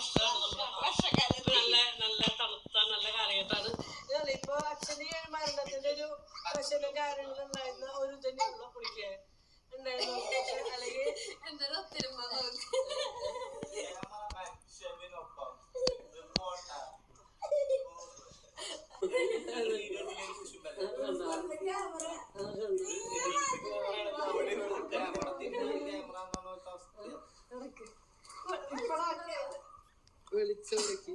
നമ്മൾ നല്ല നല്ല തണുത്ത നല്ല കാലഘട്ടമാണ് ഇപ്പൊ അച്ഛന് മരണത്തിന്റെ ഒരു പ്രശ്നം കാര്യങ്ങളും ഉണ്ടായിരുന്ന ഒരു തന്നെയുള്ള പുള്ളിക്ക് ഉണ്ടായിരുന്നു പക്ഷെ അല്ലെങ്കിൽ എന്തൊരു ഒത്തൊരുമ നോക്ക്. വിളിച്ചോടക്കി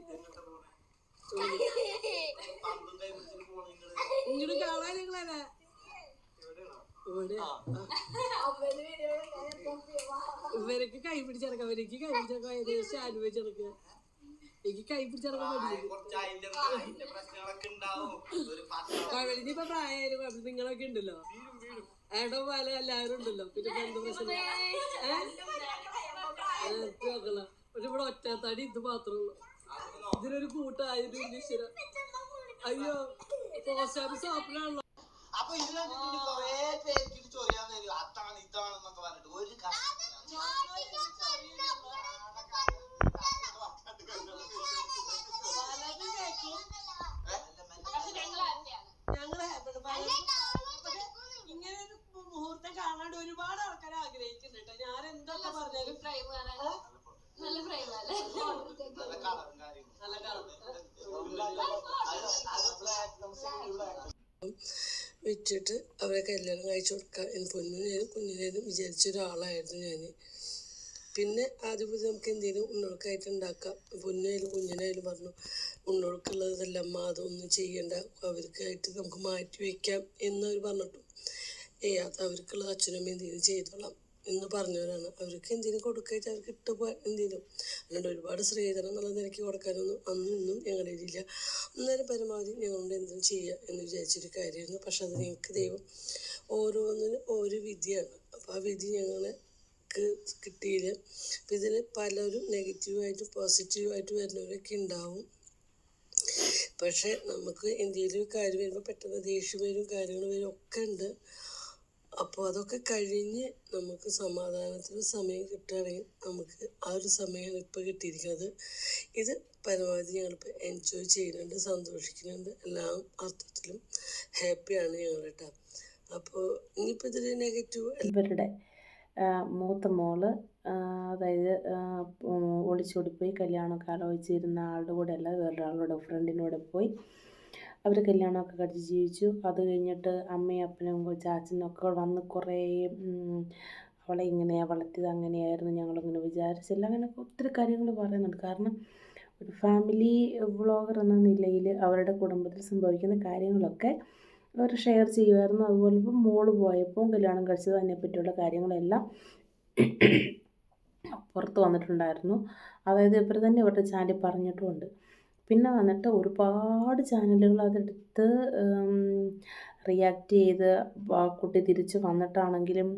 ഇങ്ങോട്ട് കാണാൻ നിങ്ങളെ ഇവിടെ. ഇവരൊക്കെ കൈ പിടിച്ചെടുക്കാം ഇവർക്ക് കൈ പിടിച്ചെടുക്കാം ഏകദേശം അനുഭവിച്ചെടുക്കുക എനിക്ക് കൈ പിടിച്ചെടുക്കാൻ പറ്റില്ല കവലിനിപ്പോ പ്രായമായാലും കുഴപ്പമില്ല. നിങ്ങളൊക്കെ ഉണ്ടല്ലോ. ഏടോ പാല എല്ലാവരും ഉണ്ടല്ലോ. പിന്നെ ഇപ്പൊ എന്ത് പ്രശ്നം? പക്ഷെ ഇവിടെ ഒറ്റത്തടി ഇത് മാത്രമേ ഉള്ളൂ. ഇതിനൊരു കൂട്ടായത് അയ്യോ പോസ്റ്റ് ഓഫീസ് ഓപ്പണാണല്ലോ അപ്പൊ ഇത് കണ്ടിട്ട് കൊറേ പേർക്ക് ഇത് ചൊറിയാൻ വരും. അതാണ് ഇതാണെന്നൊക്കെ പറഞ്ഞിട്ട് ഒരു ഇങ്ങനെ ഒരു മുഹൂർത്തം കാണാണ്ട് ഒരുപാട് ആൾക്കാർ ആഗ്രഹിക്കുന്നുണ്ട്. ഞാൻ എന്തൊക്കെ പറഞ്ഞാലും നല്ല ഫ്രെയിം അല്ലേ നല്ല കളറും കാര്യങ്ങളും നല്ല കാണും വിറ്റിട്ട് അവരെ കല്യാണം കഴിച്ചു കൊടുക്കാം. എന്ന് പൊന്നിനേനും കുഞ്ഞിനേനും വിചാരിച്ച ഒരാളായിരുന്നു ഞാൻ പിന്നെ ആദ്യം മുതൽ നമുക്ക് എന്തെങ്കിലും ഉണ്ണോൾക്കായിട്ട് ഉണ്ടാക്കാം. പൊന്നായാലും കുഞ്ഞിനായാലും പറഞ്ഞു ഉണ്ണോൾക്കുള്ളതല്ല അമ്മ അതൊന്നും ചെയ്യണ്ട. അവർക്കായിട്ട് നമുക്ക് മാറ്റി വയ്ക്കാം എന്നവർ പറഞ്ഞിട്ടു. ഏ അത് അവർക്കുള്ളത് അച്ഛനും അമ്മയും എന്തെങ്കിലും ചെയ്തോളാം. എന്ന് പറഞ്ഞവരാണ്. അവർക്ക് എന്തെങ്കിലും കൊടുക്കായിട്ട് അവർക്ക് ഇട്ട് പോ എന്തെങ്കിലും. അല്ലാണ്ട് ഒരുപാട് സ്ത്രീധനം എന്നുള്ള നിലയ്ക്ക് കൊടുക്കാനൊന്നും അന്നും ഞങ്ങളുടെ ഇതില്ല അന്നേരം പരമാവധി ഞങ്ങളുടെ എന്തും ചെയ്യുക എന്ന് വിചാരിച്ചൊരു കാര്യമായിരുന്നു. പക്ഷെ അത് ഞങ്ങൾക്ക് ദൈവം ഓരോന്നിനും ഓരോ വിധിയാണ്. അപ്പോൾ ആ വിധി ഞങ്ങൾക്ക് കിട്ടിയില്ല. അപ്പം ഇതിൽ പലരും നെഗറ്റീവായിട്ടും പോസിറ്റീവായിട്ട് വരുന്നവരൊക്കെ ഉണ്ടാവും. പക്ഷെ നമുക്ക് എന്തെങ്കിലും കാര്യം വരുമ്പോൾ പെട്ടെന്ന് ദേഷ്യം വരും കാര്യങ്ങൾ വരും ഒക്കെ ഉണ്ട്. അപ്പോൾ അതൊക്കെ കഴിഞ്ഞ് നമുക്ക് സമാധാനത്തിന് സമയം കിട്ടുകയാണെങ്കിൽ നമുക്ക് ആ ഒരു സമയമാണ് ഇപ്പോൾ കിട്ടിയിരിക്കുന്നത്. ഇത് പരമാവധി ഞങ്ങളിപ്പോൾ എൻജോയ് ചെയ്യുന്നുണ്ട് സന്തോഷിക്കുന്നുണ്ട്. എല്ലാ അർത്ഥത്തിലും ഹാപ്പിയാണ് ഞങ്ങൾ കേട്ടോ അപ്പോൾ ഇനിയിപ്പോൾ ഇതിൽ നെഗറ്റീവ് ഇവരുടെ മൂത്ത മോൾ അതായത് ഒളിച്ചോടി പോയി കല്യാണമൊക്കെ ആലോചിച്ചിരുന്ന ആളുടെ കൂടെ അല്ല വേറൊരാളുടെ ഫ്രണ്ടിന്റെ കൂടെ പോയി. അവർ കല്യാണമൊക്കെ കഴിച്ച് ജീവിച്ചു. അത് കഴിഞ്ഞിട്ട് അമ്മയും അപ്പനും ചാച്ചനൊക്കെ വന്ന് കുറേ അവളെ ഇങ്ങനെയാണ് വളർത്തിയത് അങ്ങനെയായിരുന്നു ഞങ്ങളിങ്ങനെ വിചാരിച്ചില്ല. അങ്ങനെ ഒത്തിരി കാര്യങ്ങൾ പറയുന്നുണ്ട്. കാരണം ഒരു ഫാമിലി വ്ളോഗർ എന്ന നിലയിൽ അവരുടെ കുടുംബത്തിൽ സംഭവിക്കുന്ന കാര്യങ്ങളൊക്കെ അവർ ഷെയർ ചെയ്യുമായിരുന്നു അതുപോലെ ഇപ്പം മോൾ പോയപ്പോൾ കല്യാണം കഴിച്ചത് അതിനെപ്പറ്റിയുള്ള കാര്യങ്ങളെല്ലാം പുറത്ത് വന്നിട്ടുണ്ടായിരുന്നു. അതായത് ഇവർ തന്നെ ഇവരുടെ ചാനലിൽ പറഞ്ഞിട്ടുമുണ്ട്. പിന്നെ വന്നിട്ട് ഒരുപാട് ചാനലുകൾ അതെടുത്ത് റിയാക്ട് ചെയ്ത് ആ കുട്ടി തിരിച്ച് വന്നിട്ടാണെങ്കിലും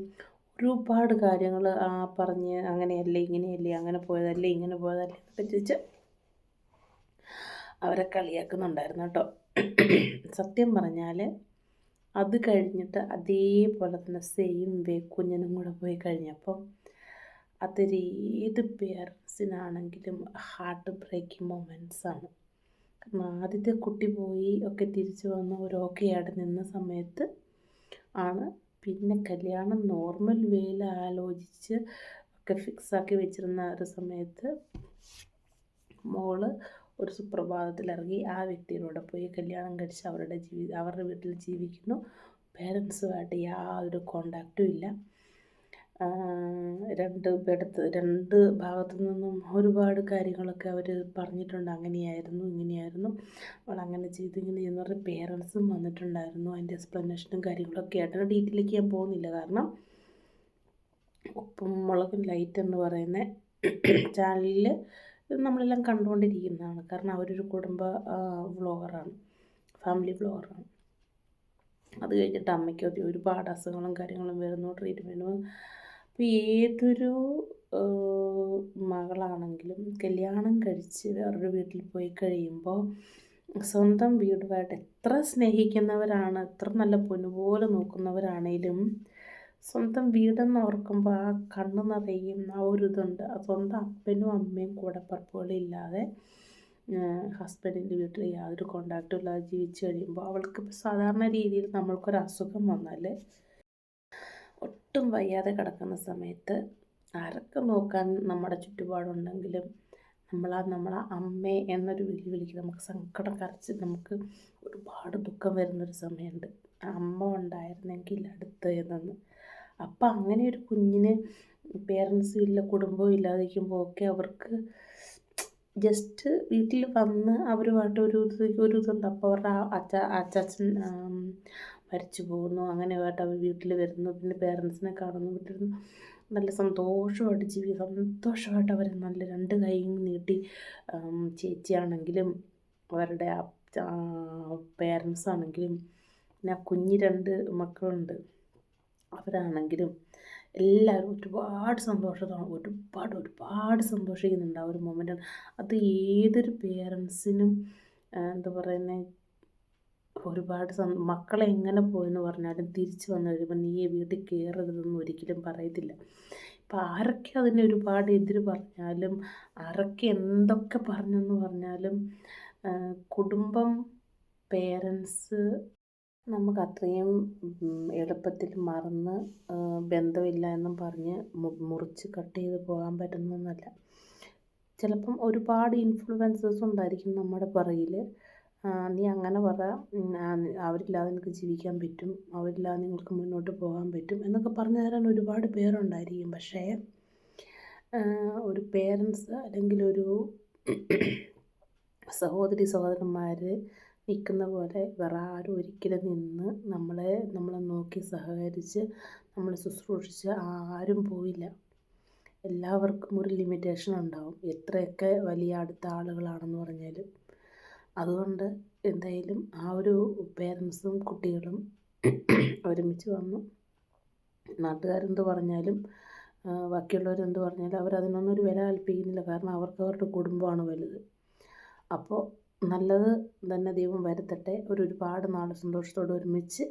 ഒരുപാട് കാര്യങ്ങൾ ആ പറഞ്ഞ് അങ്ങനെയല്ലേ ഇങ്ങനെയല്ലേ അങ്ങനെ പോയതല്ലേ ഇങ്ങനെ പോയതല്ലേ എന്നൊക്കെ ചോദിച്ച് അവരെ കളിയാക്കുന്നുണ്ടായിരുന്നു കേട്ടോ. സത്യം പറഞ്ഞാൽ അത് കഴിഞ്ഞിട്ട് അതേപോലെ തന്നെ സെയിം വേ കുഞ്ഞിനും കൂടെ പോയി കഴിഞ്ഞപ്പം അതൊരു ഏത് പേരൻസിനാണെങ്കിലും ഹാർട്ട് ബ്രേക്കിംഗ് മൊമെന്റ്സാണ് കാരണം ആദ്യത്തെ കുട്ടി പോയി ഒക്കെ തിരിച്ചു വന്ന് ഒരു ഓക്കെ നിന്ന സമയത്ത് ആണ്. പിന്നെ കല്യാണം നോർമൽ വേയിൽ ആലോചിച്ച് ഒക്കെ ഫിക്സാക്കി വെച്ചിരുന്ന ഒരു സമയത്ത് മോൾ ഒരു സുപ്രഭാതത്തിൽ ഇറങ്ങി ആ വ്യക്തിയിലൂടെ പോയി കല്യാണം കഴിച്ച് അവരുടെ ജീവി അവരുടെ വീട്ടിൽ ജീവിക്കുന്നു. പേരൻസുമായിട്ട് യാതൊരു കോണ്ടാക്റ്റും ഇല്ല. രണ്ട് ഇടത്ത് രണ്ട് ഭാഗത്തു നിന്നും ഒരുപാട് കാര്യങ്ങളൊക്കെ അവർ പറഞ്ഞിട്ടുണ്ട്. അങ്ങനെയായിരുന്നു ഇങ്ങനെയായിരുന്നു. അവൾ അങ്ങനെ ചെയ്തു ഇങ്ങനെ ചെയ്യുന്ന പറഞ്ഞ പേരൻസും വന്നിട്ടുണ്ടായിരുന്നു. അതിന്റെ എക്സ്പ്ലനേഷനും കാര്യങ്ങളൊക്കെ ആയിട്ട്. ഡീറ്റെയിലേക്ക് ഞാൻ പോകുന്നില്ല. കാരണം ഉപ്പും മുളകും ലൈറ്റ് എന്ന് പറയുന്ന ചാനലിൽ നമ്മളെല്ലാം കണ്ടുകൊണ്ടിരിക്കുന്നതാണ്. കാരണം അവരൊരു കുടുംബ വ്ളോഗറാണ് ഫാമിലി വ്ളോഗറാണ് അത് കഴിഞ്ഞിട്ട് അമ്മയ്ക്ക് ഒരുപാട് അസുഖങ്ങളും കാര്യങ്ങളും വരുന്നു. ട്രീറ്റ്മെന്റും അപ്പോൾ ഏതൊരു മകളാണെങ്കിലും കല്യാണം കഴിച്ച് വേറൊരു വീട്ടിൽ പോയി കഴിയുമ്പോൾ സ്വന്തം വീടുമായിട്ട് എത്ര സ്നേഹിക്കുന്നവരാണ് എത്ര നല്ല പൊന്നുപോലെ നോക്കുന്നവരാണേലും സ്വന്തം വീടെന്ന് ഓർക്കുമ്പോൾ ആ കണ്ണ് നിറയും ആ ഒരു ഇതുണ്ട്. സ്വന്തം അപ്പനും അമ്മയും കൂടെ പറപ്പുകളില്ലാതെ ഹസ്ബൻഡിന്റെ വീട്ടിൽ യാതൊരു കോണ്ടാക്റ്റും ഇല്ലാതെ ജീവിച്ച് കഴിയുമ്പോൾ അവൾക്ക് സാധാരണ രീതിയിൽ നമ്മൾക്കൊരു അസുഖം വന്നാൽ ഒട്ടും വയ്യാതെ കിടക്കുന്ന സമയത്ത് ആരൊക്കെ നോക്കാൻ നമ്മുടെ ചുറ്റുപാടുണ്ടെങ്കിലും നമ്മളാ നമ്മളെ അമ്മ എന്നൊരു വിളി വിളിക്കും. നമുക്ക് സങ്കടം കരച്ച് നമുക്ക് ഒരുപാട് ദുഃഖം വരുന്നൊരു സമയമുണ്ട്. അമ്മ ഉണ്ടായിരുന്നെങ്കിൽ അടുത്ത് എന്നൊന്ന് അപ്പം അങ്ങനെ ഒരു കുഞ്ഞിന് പേരൻസും ഇല്ല കുടുംബവും ഇല്ലാതിരിക്കുമ്പോൾ ഒക്കെ അവർക്ക് ജസ്റ്റ് വീട്ടിൽ വന്ന് അവരുമായിട്ട് ഒരു ഒരു ഇതുണ്ട്. അപ്പോൾ അവരുടെ അച്ഛ അച്ച അച്ചാച്ചൻ മരിച്ചു പോകുന്നു. അങ്ങനെയായിട്ട് അവർ വീട്ടിൽ വരുന്നു. പിന്നെ പേരൻസിനെ കാണുന്നു. വീട്ടിൽ നല്ല സന്തോഷമായിട്ട് ജീവി സന്തോഷമായിട്ട് അവർ നല്ല രണ്ട് കൈയും നീട്ടി ചേച്ചിയാണെങ്കിലും അവരുടെ പേരൻസ് ആണെങ്കിലും പിന്നെ കുഞ്ഞ് രണ്ട് മക്കളുണ്ട്. അവരാണെങ്കിലും എല്ലാവരും ഒരുപാട് സന്തോഷത്തോടെ ഒരുപാട് ഒരുപാട് സന്തോഷിക്കുന്നുണ്ട്. ആ ഒരു മൊമെന്റ് അത് ഏതൊരു പേരൻസിനും എന്താ പറയുന്നത് ഒരുപാട് മക്കളെ എങ്ങനെ പോയെന്ന് പറഞ്ഞാലും തിരിച്ചു വന്നു കഴിയുമ്പോൾ നീ വീട്ടിൽ കയറരുതെന്ന് ഒരിക്കലും പറയത്തില്ല. ഇപ്പം ആരൊക്കെ അതിനെ ഒരുപാട് എതിര് പറഞ്ഞാലും ആരൊക്കെ എന്തൊക്കെ പറഞ്ഞെന്ന് പറഞ്ഞാലും കുടുംബം പേരൻസ് നമുക്ക് അത്രയും എളുപ്പത്തിൽ മറന്ന് ബന്ധമില്ല എന്നും പറഞ്ഞ് മുറിച്ച് കട്ട് ചെയ്ത് പോകാൻ പറ്റുന്നൊന്നുമല്ല ചിലപ്പം ഒരുപാട് ഇൻഫ്ലുവൻസസ് ഉണ്ടായിരിക്കും നമ്മുടെ പുറകിൽ നീ അങ്ങനെ പറ. അവരില്ലാതെ നിനക്ക് ജീവിക്കാൻ പറ്റും. അവരില്ലാതെ നിങ്ങൾക്ക് മുന്നോട്ട് പോകാൻ പറ്റും എന്നൊക്കെ പറഞ്ഞു തരാൻ ഒരുപാട് പേരുണ്ടായിരിക്കും. പക്ഷേ ഒരു പേരൻസ് അല്ലെങ്കിൽ ഒരു സഹോദരി സഹോദരന്മാർ നിൽക്കുന്ന പോലെ വേറെ ആരും ഒരിക്കലും നിന്ന് നമ്മളെ നമ്മളെ നോക്കി സഹകരിച്ച് നമ്മളെ ശുശ്രൂഷിച്ച് ആരും പോയില്ല. എല്ലാവർക്കും ഒരു ലിമിറ്റേഷൻ ഉണ്ടാവും. എത്രയൊക്കെ വലിയ അടുത്ത ആളുകളാണെന്ന് പറഞ്ഞാലും. അതുകൊണ്ട് എന്തായാലും ആ ഒരു പേരൻസും കുട്ടികളും ഒരുമിച്ച് വന്നു. നാട്ടുകാരെന്ത് പറഞ്ഞാലും ബാക്കിയുള്ളവരെന്ത് പറഞ്ഞാലും അവരതിനൊന്നും ഒരു വില കൽപ്പിക്കുന്നില്ല. കാരണം അവർക്ക് അവരുടെ കുടുംബമാണ് വലുത്. അപ്പോൾ നല്ലത് തന്നെ ദൈവം വരുത്തട്ടെ. ഒരു ഒരുപാട് നാൾ സന്തോഷത്തോടെ ഒരുമിച്ച്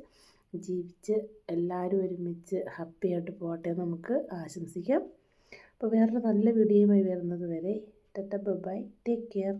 ജീവിച്ച് എല്ലാവരും ഒരുമിച്ച് ഹാപ്പി ആയിട്ട് പോകട്ടെ നമുക്ക് ആശംസിക്കാം. അപ്പോൾ വേറൊരു നല്ല വീഡിയോയുമായി വരുന്നത് വരെ ടെറ്റ ബൈ ടേക്ക് കെയർ